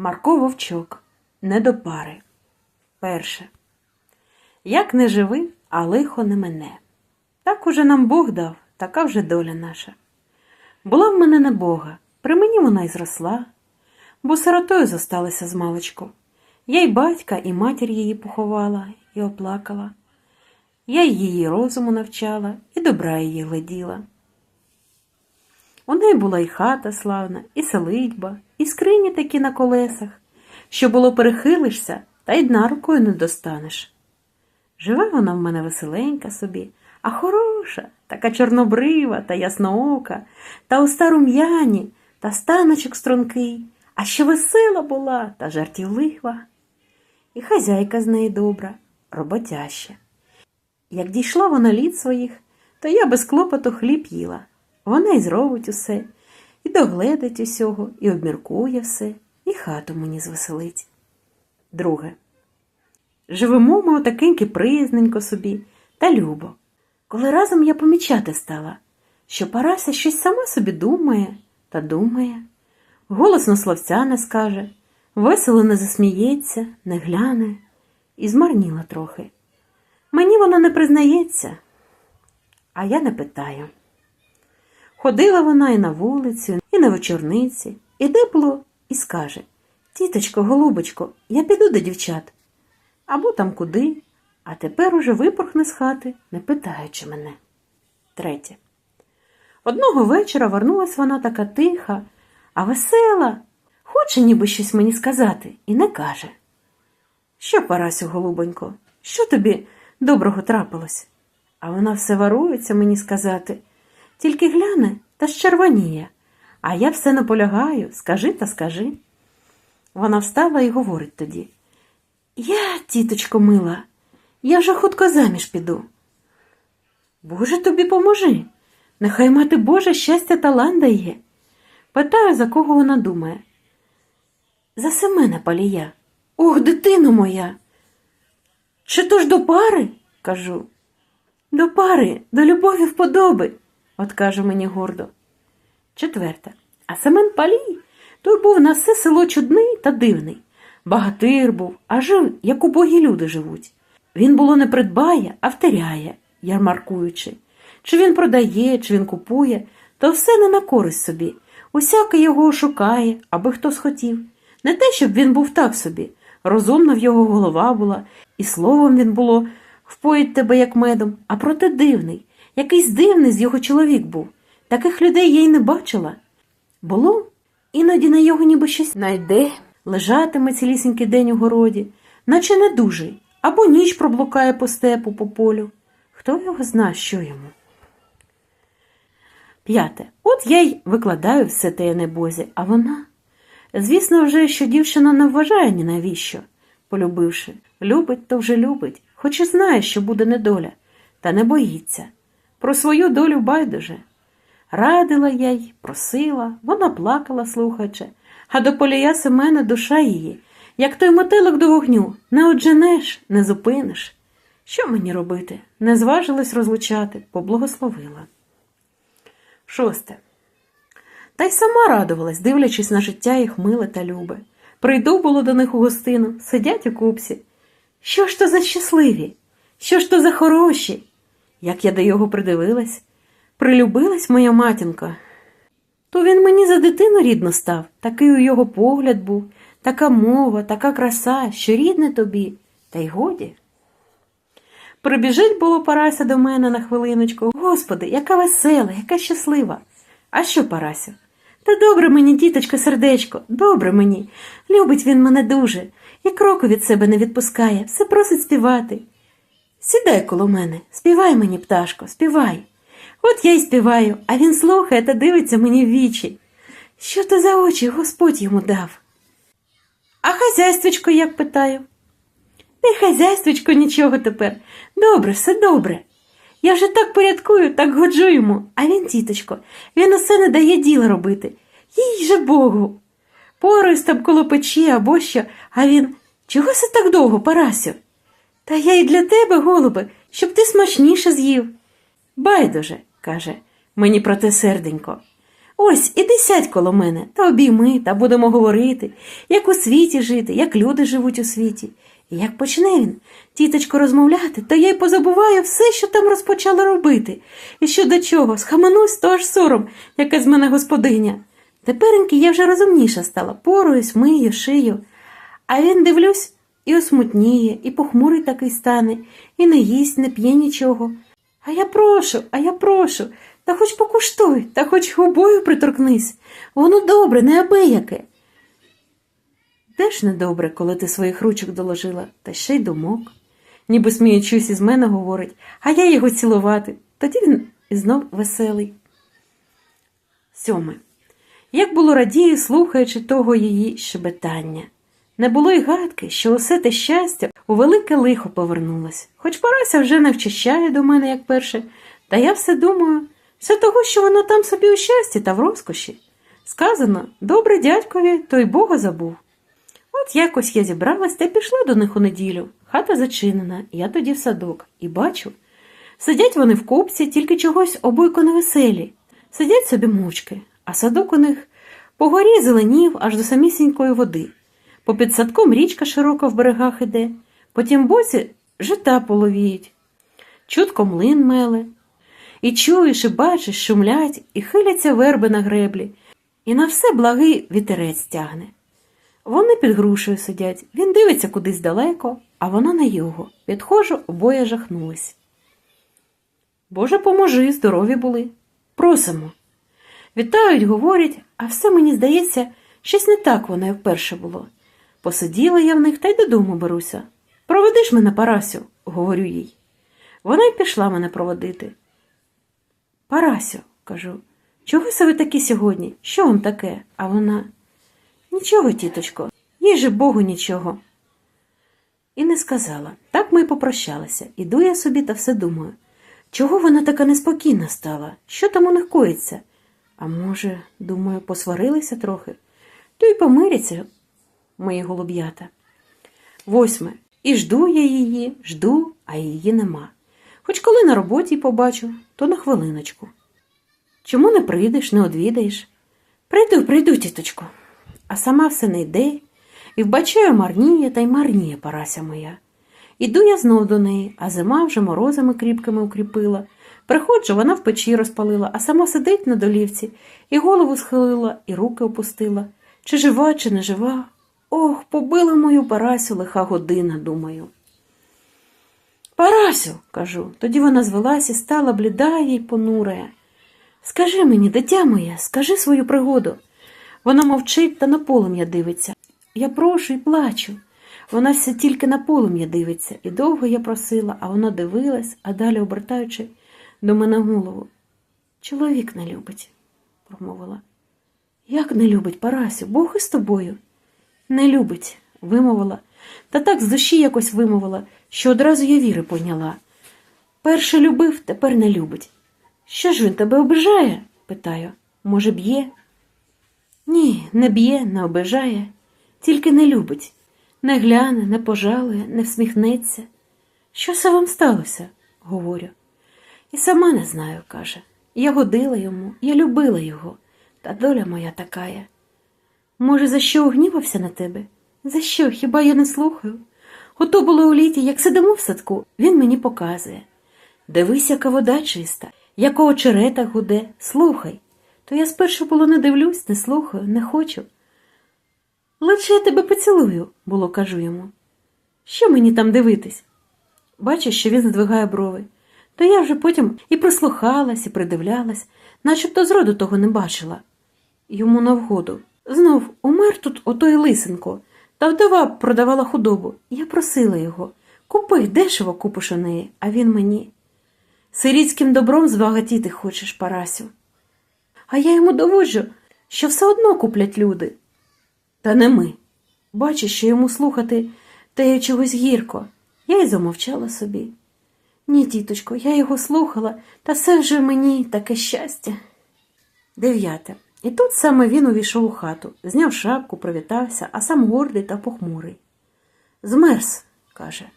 Марко Вовчок. Не до пари. Перше. Як не живи, а лихо не мене. Так уже нам Бог дав, така вже доля наша. Була в мене не Бога, при мені вона й зросла, бо сиротою зосталася з маличку. Я й батька, і матір її поховала і оплакала. Я й її розуму навчала, і добра її гляділа. У неї була і хата славна, і селидьба, і скрині такі на колесах, що було перехилишся, та й дна рукою не достанеш. Живе вона в мене веселенька собі, а хороша, така чорнобрива та ясноока, та у стару м'яні, та станочок стрункий, а що весела була та жартівлива. І хазяйка з неї добра, роботяща. Як дійшла вона літ своїх, то я без клопоту хліб їла. Вона й зробить усе, і догледить усього, і обміркує все, і хату мені звеселить. Друге. Живемо ми отакеньки призненько собі та любо. Коли разом я помічати стала, що Парася щось сама собі думає та думає, голосно словця не скаже, весело не засміється, не гляне, і змарніла трохи. Мені вона не признається, а я не питаю. Ходила вона і на вулицю, і на вечорниці, і було, і скаже Тіточко, голубочко, я піду до дівчат. Або там куди, а тепер уже випорхне з хати, не питаючи мене. Третє. Одного вечора вернулась вона така тиха, а весела, хоче ніби щось мені сказати, і не каже. Що, Парасю, голубонько, що тобі доброго трапилось? А вона все варується мені сказати. Тільки гляне та щервоніє, а я все наполягаю, скажи та скажи. Вона встала і говорить тоді. Я, тіточко мила, я вже хутко заміж піду. Боже тобі поможи. Нехай мати Боже щастя талан дає. Питаю, за кого вона думає. За Семена Палія. Ох, дитино моя. Чи то ж до пари? кажу. До пари, до любові вподоби, от каже мені гордо. Четверте. А Семен Палій той був на все село чудний та дивний. Багатир був, а жив, як убогі люди живуть. Він було не придбає, а втеряє, ярмаркуючи. Чи він продає, чи він купує, то все не на користь собі. Усяке його шукає, аби хто схотів. Не те, щоб він був так собі. Розумна в його голова була, і словом він було впоїть тебе як медом, а проте дивний. Якийсь дивний з його чоловік був. Таких людей я й не бачила. Було, іноді на його ніби щось найде, лежатиме цілісінький день у городі, наче недужий, або ніч проблукає по степу, по полю. Хто його зна, що йому? П'яте. От я й викладаю все те небозі, а вона. Звісно, вже, що дівчина не вважає ні навіщо, полюбивши. Любить, то вже любить, хоч і знає, що буде недоля, та не боїться. Про свою долю байдуже. Радила я й, просила, вона плакала, слухаючи, а до полія Семена душа її, як той мотилок до вогню, не одженеш, не зупиниш. Що мені робити? Не зважилась розлучати, поблагословила. Шосте. Та й сама радувалась, дивлячись на життя їх миле та любе. Прийду було до них у гостину, сидять у купсі. Що ж то за щасливі? Що ж то за хороші? Як я до його придивилась, прилюбилась моя матінка. То він мені за дитину рідно став, такий у його погляд був, така мова, така краса, що рідне тобі, та й годі. Прибіжить було Парася до мене на хвилиночку. Господи, яка весела, яка щаслива. А що, Парася? Та добре мені, діточко, сердечко, добре мені. Любить він мене дуже, і кроку від себе не відпускає, все просить співати. Сідай коло мене, співай мені, пташко, співай. От я й співаю, а він слухає та дивиться мені в вічі. Що то за очі Господь йому дав? А хазяйствочко як питаю? Не хазяйствочко нічого тепер. Добре, все добре. Я вже так порядкую, так годжу йому, а він, тіточко, він усе не дає діла робити. Їй же Богу. Пораюсь там коло печі або що, а він чого це так довго, Парасю? Та я й для тебе, голубе, щоб ти смачніше з'їв. Байдуже, каже, мені про те серденько. Ось, іди сядь коло мене, та обійми, та будемо говорити, як у світі жити, як люди живуть у світі. І як почне він, тіточко, розмовляти, то я й позабуваю все, що там розпочала робити. І що до чого, схаменусь, то аж сором, яка з мене господиня. Тепереньки я вже розумніша стала, поруюсь, мию, шию. А він, дивлюсь, і осмутніє, і похмурий такий стане, і не їсть, не п'є нічого. А я прошу, а я прошу, та хоч покуштуй, та хоч губою приторкнись. Воно добре, неабияке. Де ж недобре, коли ти своїх ручок доложила, та ще й думок. Ніби сміючись із мене говорить, а я його цілувати. Тоді він знов веселий. Сьоме. Як було радію, слухаючи того її щебетання. Не було й гадки, що усе те щастя у велике лихо повернулось. Хоч Парася вже не вчищає до мене, як перше, та я все думаю, все того, що вона там собі у щасті та в розкоші. Сказано, добре дядькові, той Бога забув. От якось я зібралась та пішла до них у неділю. Хата зачинена, я тоді в садок, і бачу. Сидять вони в купці, тільки чогось обойко невеселі. Сидять собі мовчки, а садок у них по горі зеленів аж до самісінької води. Попід садком річка широка в берегах іде, по тім боці жита половіють. Чутко млин меле. І чуєш, і бачиш, шумлять, і хиляться верби на греблі, і на все благий вітерець тягне. Вони під грушею сидять, він дивиться кудись далеко, а вона на його. Підходжу, обоє жахнулись. Боже, поможи, здорові були. Просимо. Вітають, говорять, а все мені здається, щось не так воно, як вперше було. Посиділа я в них та й додому беруся. Проведи ж мене, Парасю, говорю їй. Вона й пішла мене проводити. Парасю, кажу, чого це ви такі сьогодні? Що вам таке? А вона. Нічого, тіточко, їй же Богу нічого. І не сказала. Так ми й попрощалися. Іду я собі та все думаю. Чого вона така неспокійна стала? Що там у них коїться? А може, думаю, посварилися трохи, то й помиряться, мої голуб'ята. Восьме. І жду я її, жду, а її нема. Хоч коли на роботі побачу, то на хвилиночку. Чому не прийдеш, не одвідаєш? Прийду, прийду, тіточко. А сама все не йде, і вбачаю марніє та й марніє парася моя. Іду я знов до неї, а зима вже морозами кріпкими укріпила. Приходжу, вона в печі розпалила, а сама сидить на долівці, і голову схилила, і руки опустила. Чи жива, чи не жива? Ох, побила мою Парасю лиха година, думаю. Парасю, кажу, тоді вона звелась і стала бліда й понурая. Скажи мені, дитя моє, скажи свою пригоду. Вона мовчить та на полум'я дивиться. Я прошу і плачу. Вона все тільки на полум'я дивиться, і довго я просила, а вона дивилась, а далі, обертаючи до мене голову. Чоловік не любить, промовила. Як не любить, Парасю, Бог із тобою? Не любить, вимовила, та так з душі якось вимовила, що одразу я віри поняла. Перше любив, тепер не любить. Що ж він тебе обижає? питаю. Може, б'є? Ні, не б'є, не обижає, тільки не любить, не гляне, не пожалує, не всміхнеться. Що це вам сталося? говорю. І сама не знаю, каже. Я годила йому, я любила його, та доля моя такая. Може, за що огнівався на тебе? За що? Хіба я не слухаю? Ото було у літі, як сидимо в садку, він мені показує. Дивись, яка вода чиста, якого черета гуде, слухай. То я спершу було не дивлюсь, не слухаю, не хочу. Лучше я тебе поцілую, було кажу йому. Що мені там дивитись? Бачиш, що він здвигає брови. То я вже потім і прислухалась, і придивлялась, начебто зроду того не бачила. Йому на вгоду. Знов умер тут отой лисенко, та вдова продавала худобу. Я просила його купи дешево купиш у неї, а він мені. Сирітським добром збагатіти хочеш, Парасю. А я йому доводжу, що все одно куплять люди. Та не ми. Бачиш, що йому слухати те чогось гірко. Я й замовчала собі. Ні, тіточко, я його слухала, та все вже мені таке щастя. Дев'яте. І тут саме він увійшов у хату, зняв шапку, привітався, а сам гордий та похмурий. Змерз, каже.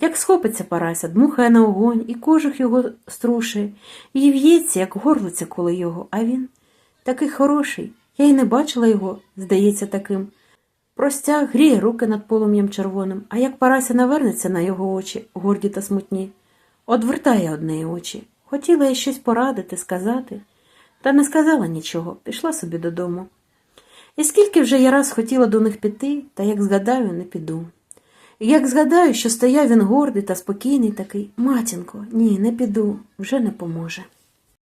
Як схопиться Парася, дмухає на огонь, і кожух його струшує, і в'ється, як горлиця коло його, а він Такий хороший. Я й не бачила його, здається, таким. Простяг гріє руки над полум'ям червоним, а як Парася навернеться на його очі, горді та смутні, одвертає од неї очі. Хотіла їй щось порадити, сказати, та не сказала нічого, пішла собі додому. І скільки вже я раз хотіла до них піти, та як згадаю, не піду. І як згадаю, що стояв він гордий та спокійний такий, матінко, ні, не піду, вже не поможе.